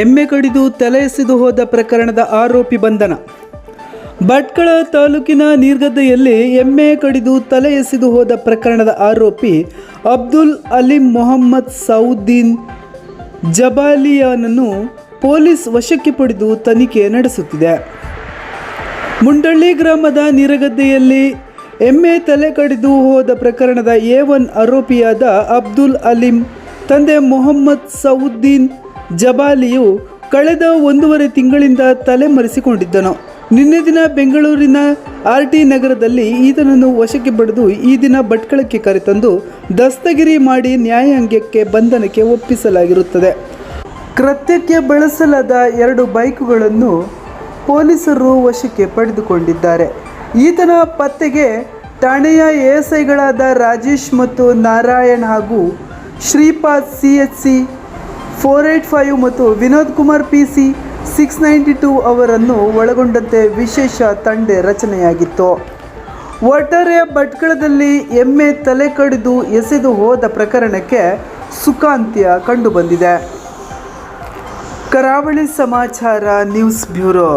ಎಮ್ಮೆ ಕಡಿದು ತಲೆ ಎಸೆದು ಹೋದ ಪ್ರಕರಣದ ಆರೋಪಿ ಬಂಧನ. ಭಟ್ಕಳ ತಾಲೂಕಿನ ನೀರ್ಗದ್ದೆಯಲ್ಲಿ ಎಮ್ಮೆ ಕಡಿದು ತಲೆ ಎಸೆದು ಹೋದ ಪ್ರಕರಣದ ಆರೋಪಿ ಅಬ್ದುಲ್ ಅಲಿಂ ಮೊಹಮ್ಮದ್ ಸೌದ್ದೀನ್ ಜಬಾಲಿಯಾನನ್ನು ಪೊಲೀಸ್ ವಶಕ್ಕೆ ಪಡೆದು ತನಿಖೆ ನಡೆಸುತ್ತಿದೆ. ಮುಂಡಳ್ಳಿ ಗ್ರಾಮದ ನೀರಗದ್ದೆಯಲ್ಲಿ ಎಮ್ಮೆ ತಲೆ ಕಡಿದು ಹೋದ ಪ್ರಕರಣದ ಎ ಒನ್ ಆರೋಪಿಯಾದ ಅಬ್ದುಲ್ ಅಲಿಂ ತಂದೆ ಮೊಹಮ್ಮದ್ ಸೌದ್ದೀನ್ ಜಬಾಲಿಯು ಕಳೆದ ಒಂದೂವರೆ ತಿಂಗಳಿಂದ ತಲೆಮರೆಸಿಕೊಂಡಿದ್ದನು. ನಿನ್ನೆ ದಿನ ಬೆಂಗಳೂರಿನ ಆರ್ ಟಿ ನಗರದಲ್ಲಿ ಈತನನ್ನು ವಶಕ್ಕೆ ಪಡೆದು ಈ ದಿನ ಭಟ್ಕಳಕ್ಕೆ ಕರೆತಂದು ದಸ್ತಗಿರಿ ಮಾಡಿ ನ್ಯಾಯಾಂಗಕ್ಕೆ ಬಂಧನಕ್ಕೆ ಒಪ್ಪಿಸಲಾಗಿರುತ್ತದೆ. ಕೃತ್ಯಕ್ಕೆ ಬಳಸಲಾದ ಎರಡು ಬೈಕುಗಳನ್ನು ಪೊಲೀಸರು ವಶಕ್ಕೆ ಪಡೆದುಕೊಂಡಿದ್ದಾರೆ. ಈತನ ಪತ್ತೆಗೆ ಠಾಣೆಯ ಎಎಸ್ಐಗಳಾದ ರಾಜೇಶ್ ಮತ್ತು ನಾರಾಯಣ್ ಹಾಗೂ Shripad C H C four eight five ಮತ್ತು Vinod Kumar P C six ninety two ಅವರನ್ನು ಒಳಗೊಂಡಂತೆ ವಿಶೇಷ ತಂಡ ರಚನೆಯಾಗಿತ್ತು. ಒಟ್ಟಾರೆ ಭಟ್ಕಳದಲ್ಲಿ ಎಮ್ಮೆ ತಲೆ ಕಡಿದು ಎಸೆದು ಹೋದ ಪ್ರಕರಣಕ್ಕೆ ಸುಖಾಂತ್ಯ ಕಂಡುಬಂದಿದೆ. ಕರಾವಳಿ ಸಮಾಚಾರ ನ್ಯೂಸ್ ಬ್ಯೂರೋ.